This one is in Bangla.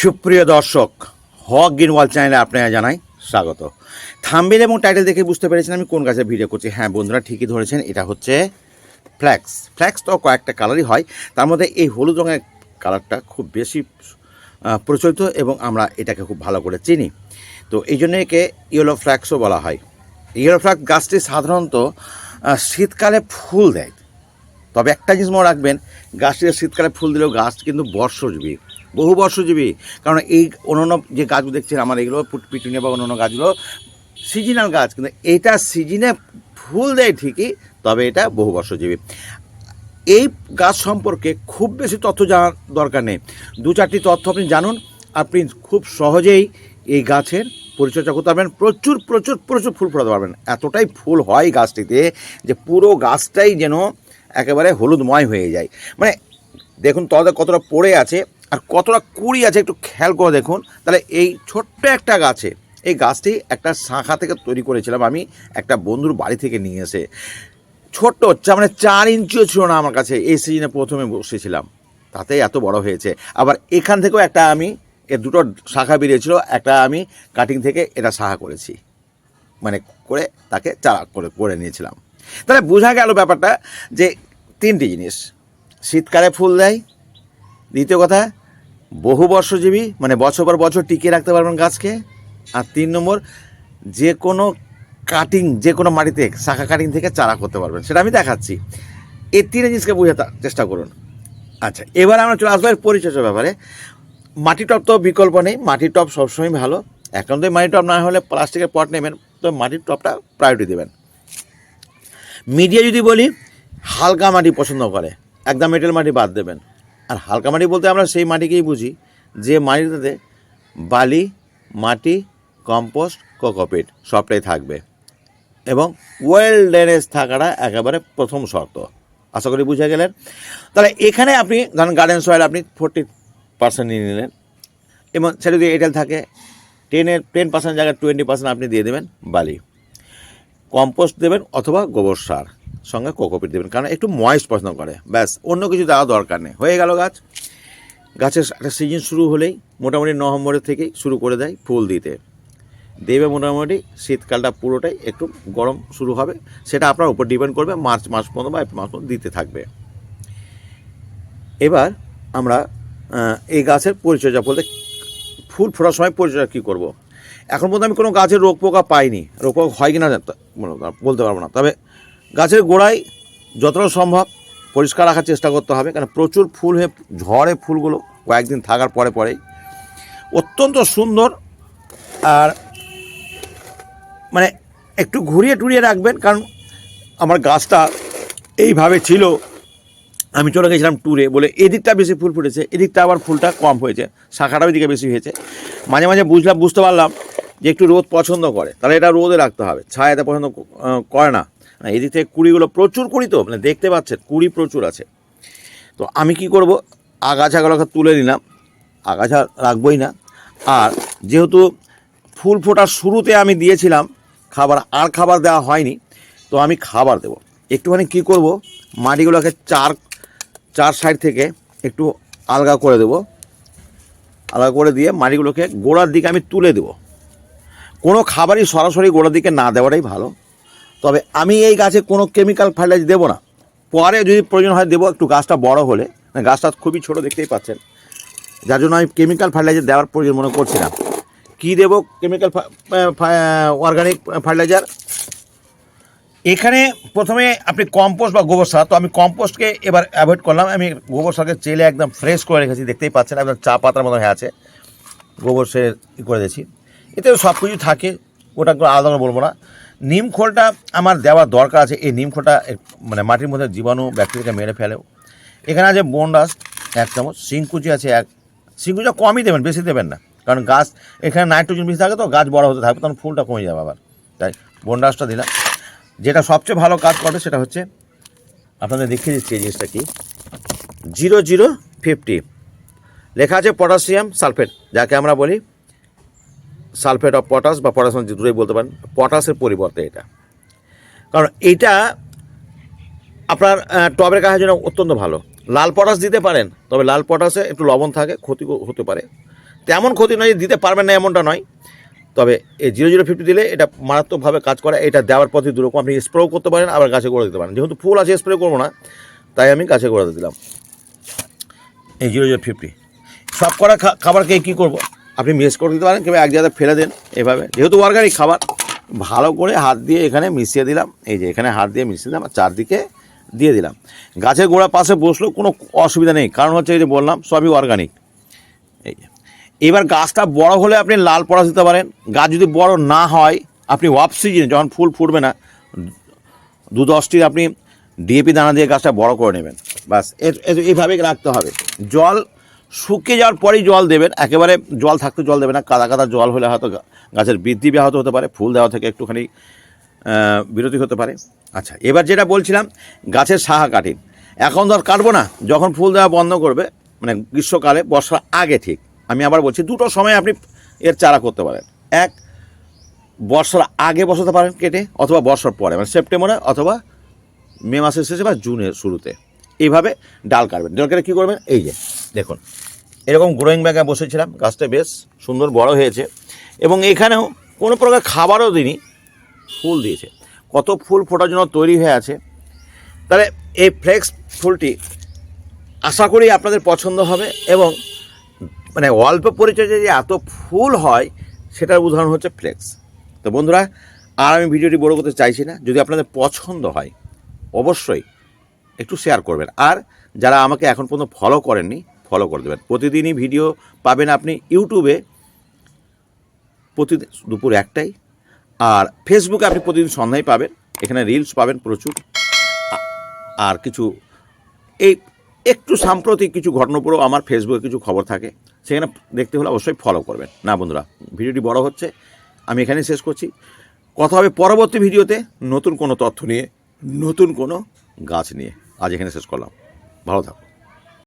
সুপ্রিয় দর্শক, হক গিনওয়াল চ্যানেলে আপনারা জানাই স্বাগত। থাম্বেল এবং টাইটেল দেখে বুঝতে পেরেছেন আমি কোন গাছের ভিডিও করছি। হ্যাঁ বন্ধুরা ঠিকই ধরেছেন, এটা হচ্ছে ফ্ল্যাক্স ফ্ল্যাক্স তো কয়েকটা কালারই হয়, তার মধ্যে এই হলুদ রঙের কালারটা খুব বেশি প্রচলিত এবং আমরা এটাকে খুব ভালো করে চিনি। তো এই জন্য একে ইয়েলো ফ্ল্যাক্সও বলা হয়। ইয়েলো ফ্ল্যাক্স গাছটি সাধারণত শীতকালে ফুল দেয়। তবে একটা জিনিস মনে রাখবেন, গাছটিতে শীতকালে ফুল দিলেও গাছ কিন্তু বর্ষজীবী। বহু বর্ষজীবী। কারণ এই অন্যান্য যে গাছগুলো দেখছেন, আমার এগুলো পুট- পিটুনিয়া বা অন্যান্য গাছগুলো, সিজনাল গাছ, কিন্তু এটা সিজনে ফুল দেয় ঠিকই, তবে এটা বহু বর্ষজীবী। এই গাছ সম্পর্কে খুব বেশি তথ্য জানার দরকার নেই। দু চারটি তথ্য আপনি জানুন আপনি খুব সহজেই এই গাছের পরিচর্যা করতে পারবেন। প্রচুর প্রচুর প্রচুর ফুল ফোটাতে পারবেন। এতটাই ফুল হয় গাছটিতে যে পুরো গাছটাই যেন একেবারে হলুদময় হয়ে যায়। মানে দেখুন তলাতে কতটা পড়ে আছে আর কতটা কুড়ি আছে একটু খেয়াল করে দেখুন। তাহলে এই ছোট্ট একটা গাছে, এই গাছটি একটা শাখা থেকে তৈরি করেছিলাম আমি একটা বন্ধুর বাড়ি থেকে নিয়ে এসে। ছোট্ট মানে চার ইঞ্চিও ছিল না আমার কাছে, এই সিজনে প্রথমে বসেছিলাম। তাতেই এত বড় হয়েছে। আবার এখান থেকেও একটা আমি এর দুটো শাখা বেরিয়েছিল, একটা আমি কাটিং থেকে এটা শাখা করেছি। মানে করে তাকে চারা করে করে নিয়েছিলাম। তাহলে বোঝা গেল ব্যাপারটা যে তিনটি জিনিস, শীতকালে ফুল দেয় দ্বিতীয় কথা, বহু বর্ষজীবী মানে বছর পর বছর টিকিয়ে রাখতে পারবেন গাছকে। আর তিন নম্বর, যে কোনো কাটিং যে কোনো মাটিতে, শাখা কাটিং থেকে চারা করতে পারবেন। সেটা আমি দেখাচ্ছি। এই তিনটে জিনিসকে বোঝাতে চেষ্টা করুন। আচ্ছা এবার আমরা চলে আসব পরিচর্যার ব্যাপারে। মাটি টপ তো বিকল্প নেই মাটির টপ সবসময় ভালো। একান্তই মাটির টপ না হলে প্লাস্টিকের পট নেবেন, তো মাটির টপটা প্রায়োরিটি দেবেন। মিডিয়া যদি বলি, হালকা মাটি পছন্দ করে, একদম মেটেল মাটি বাদ দেবেন। আর হালকা মাটি বলতে আমরা সেই মাটিকেই বুঝি, যে মাটিতে বালি, মাটি, কম্পোস্ট, কোকোপিট সবটাই থাকবে। এবং ওয়েল ড্রেনেজ থাকাটা একেবারে প্রথম শর্ত। আশা করি বুঝে গেলেন? তাহলে এখানে আপনি ধরেন গার্ডেন সয়েল আপনি ফোরটি পার্সেন্ট নিয়ে নিলেন, এবং সেটা যদি এটেল থাকে, টেনের, টেন পার্সেন্ট জায়গায় টোয়েন্টি পার্সেন্ট আপনি দিয়ে দেবেন বালি। কম্পোস্ট দেবেন অথবা গোবর সার। সঙ্গে কোকোপিট দেবেন। কারণ একটু ময়েস্ট পছন্দ করে। ব্যাস, অন্য কিছু দেওয়া দরকার নেই। হয়ে গেল গাছ। গাছের একটা সিজন শুরু হলেই মোটামুটি নভেম্বরের থেকেই শুরু করে দেয় ফুল দিতে। দেবে মোটামুটি, শীতকালটা পুরোটাই একটু গরম শুরু হবে। সেটা আপনার উপর ডিপেন্ড করবে, মার্চ মাস পর্যন্ত বা এপ্রিল মাস পর্যন্ত দিতে থাকবে। এবার আমরা এই গাছের পরিচর্যা বলতে ফুল ফোটার সময় পরিচর্যা কী করব। এখন পর্যন্ত আমি কোনো গাছের রোগ পোকা পাইনি। রোগ পোকা হয় কি না বলতে পারব না। তবে গাছের গোড়ায় যতটা সম্ভব পরিষ্কার রাখার চেষ্টা করতে হবে কারণ প্রচুর ফুল হয়ে, ঝড়ে ফুলগুলো কয়েকদিন থাকার পরে পরেই। অত্যন্ত সুন্দর আর মানে একটু ঘুরিয়ে টুরিয়ে রাখবেন, কারণ আমার গাছটা এইভাবে ছিল। আমি চলে গেছিলাম ট্যুরে বলে, এদিকটা বেশি ফুল ফুটেছে, এদিকটা আবার ফুলটা কম হয়েছে, শাখাটা ওইদিকে বেশি হয়েছে। মাঝে মাঝে বুঝলাম, বুঝতে পারলাম যে একটু রোদ পছন্দ করে, তাহলে এটা রোদে রাখতে হবে, ছায়াতে পছন্দ করে না। এদিক থেকে কুড়িগুলো প্রচুর কুড়ি তো মানে দেখতে পাচ্ছেন, কুড়ি প্রচুর আছে। তো আমি কি করব? আগাছাগুলোকে তুলে নিলাম। আগাছা রাখবই না। আর যেহেতু ফুল ফোটার শুরুতে আমি দিয়েছিলাম, খাবার আর খাবার দেওয়া হয়নি, তো আমি খাবার দেবো। একটুখানি কি করব? মাটিগুলোকে চার চার সাইড থেকে একটু আলগা করে দেবো। আলগা করে দিয়ে মাটিগুলোকে গোড়ার দিকে আমি তুলে দেবো। কোনো খাবারই সরাসরি গোড়ার দিকে না দেওয়াটাই ভালো। তবে আমি এই গাছে কোনো কেমিক্যাল ফার্টিলাইজার দেবো না। পরে যদি প্রয়োজন হয় দেবো, একটু গাছটা বড় হলে। মানে গাছটা খুবই ছোট, দেখতেই পাচ্ছেন। যার জন্য আমি কেমিক্যাল ফার্টিলাইজার দেওয়ার প্রয়োজন মনে করছি না। কী দেবো কেমিক্যাল অর্গানিক ফার্টিলাইজার এখানে প্রথমে আপনি কম্পোস্ট বা গোবর সার, তো আমি কম্পোস্টকে এবার অ্যাভয়েড করলাম। আমি গোবর সারকে চেলে একদম ফ্রেশ করে রেখেছি, দেখতেই পাচ্ছেন। একদম চা পাতার মতো হয়ে আছে। গোবর সে করে দিয়েছি। এতে সব কিছু থাকে, ওটা আলাদা বলব না। নিম খোলটা আমার দেওয়ার দরকার আছে। এই নিম খোলটা মানে মাটির মধ্যে জীবাণু, ব্যাকটেরিয়াকে মেরে ফেলেও এখানে আছে বনডাস এক চামচ। সিংকুচি আছে এক সিংকুচিটা কমই দেবেন, বেশি দেবেন না। কারণ গাছ, এখানে নাইট্রোজেন বেশি থাকে তো, গাছ বড় হতে থাকবে, তখন ফুলটা কমে যাবে আবার। তাই বনডাসটা দিলাম। যেটা সবচেয়ে ভালো কাজ করবে সেটা হচ্ছে, আপনাদের দেখিয়ে দিচ্ছি এই জিনিসটা কি? Zero zero fifty. লেখা আছে পটাশিয়াম সালফেট, যাকে আমরা বলি সালফেট অফ পটাশ বা পটাশিয়াম দুটোই বলতে পারেন, পটাশের পরিবর্তে এটা। কারণ এটা আপনার টবের গাছের জন্য অত্যন্ত ভালো। লাল পটাশ দিতে পারেন, তবে লাল পটাশে একটু লবণ থাকে, ক্ষতি হতে পারে। তেমন ক্ষতি নয়, দিতে পারবেন না এমনটা নয়। তবে এই জিরো জিরো ফিফটি দিলে এটা মারাত্মকভাবে কাজ করে, এটা দেওয়ার পথে দুরকম আপনি স্প্রেও করতে পারেন, আবার গাছে করে দিতে পারেন। যেহেতু ফুল আছে স্প্রে করব না, তাই আমি গাছে করে দিলাম। এই জিরো জিরো ফিফটি। সব করা খাবারকে কী করব? আপনি মিক্স করে দিতে পারেন, কিংবা এক জায়গায় ফেলে দেন এভাবে। যেহেতু অর্গানিক খাবার, ভালো করে হাত দিয়ে এখানে মিশিয়ে দিলাম। এই যে এখানে হাত দিয়ে মিশিয়ে দিলাম চারদিকে দিয়ে দিলাম। গাছের গোড়া পাশে বসলেও কোনো অসুবিধা নেই, কারণ হচ্ছে এই যে বললাম, সবই অর্গানিক এই। এবার গাছটা বড় হলে আপনি লাল পড়া দিতে পারেন। গাছ যদি বড় না হয়, আপনি অফ সিজনে যখন ফুল ফুটবে না, দু দশটি আপনি ডিএপি দানা দিয়ে গাছটা বড় করে নেবেন। বাস এ- এ- এইভাবে রাখতে হবে। জল শুকিয়ে যাওয়ার পরেই জল দেবেন। একেবারে জল থাকতে জল দেবেন না, কাদা কাদা জল হলে হয়তো গাছের বৃদ্ধি ব্যাহত হতে পারে, ফুল দেওয়া থেকে একটুখানি বিরতি হতে পারে। আচ্ছা এবার যেটা বলছিলাম, গাছের সাহা কাটিন এখন ধর কাটবো না, যখন ফুল দেওয়া বন্ধ করবে মানে গ্রীষ্মকালে, বর্ষার আগে ঠিক। আমি আবার বলছি, দুটো সময় আপনি এর চারা করতে পারেন। এক, বর্ষার আগে বসাতে পারেন কেটে, অথবা বর্ষার পরে মানে সেপ্টেম্বরে অথবা মে মাসের শেষে বা জুনের শুরুতে। এইভাবে ডাল কাটবেন। ডাল কেটে কী করবেন? এই যে দেখুন, এরকম গ্রোয়িং ব্যাগে বসেছিলাম, গাছটা বেশ সুন্দর বড় হয়েছে এবং এখানেও কোনো প্রকার খাবারও দিনই ফুল দিয়েছে। কত ফুল ফোটার জন্য তৈরি হয়ে আছে। তাহলে এই ফ্লেক্স ফুলটি আশা করি আপনাদের পছন্দ হবে এবং মানে অল্প পরিচর্যায় যে এত ফুল হয়, সেটার উদাহরণ হচ্ছে ফ্লেক্স তো বন্ধুরা, আর আমি ভিডিওটি বড় করতে চাইছি না, যদি আপনাদের পছন্দ হয়, অবশ্যই একটু শেয়ার করবেন। আর যারা আমাকে এখন পর্যন্ত ফলো করেননি ফলো করে দেবেন। প্রতিদিনই ভিডিও পাবেন আপনি ইউটিউবে প্রতিদিন দুপুর একটাই। আর ফেসবুকে আপনি প্রতিদিন সন্ধ্যায় পাবেন। এখানে রিলস পাবেন প্রচুর। আর কিছু এই একটু সাম্প্রতিক কিছু ঘটনাপুরও আমার ফেসবুকে কিছু খবর থাকে। সেখানে দেখতে হলে অবশ্যই ফলো করবেন। না বন্ধুরা ভিডিওটি বড় হচ্ছে। আমি এখানে শেষ করছি। কথা হবে পরবর্তী ভিডিওতে নতুন কোনো তথ্য নিয়ে, নতুন কোনো গাছ নিয়ে। আজ এখানে শেষ করলাম। ভালো থাকুন।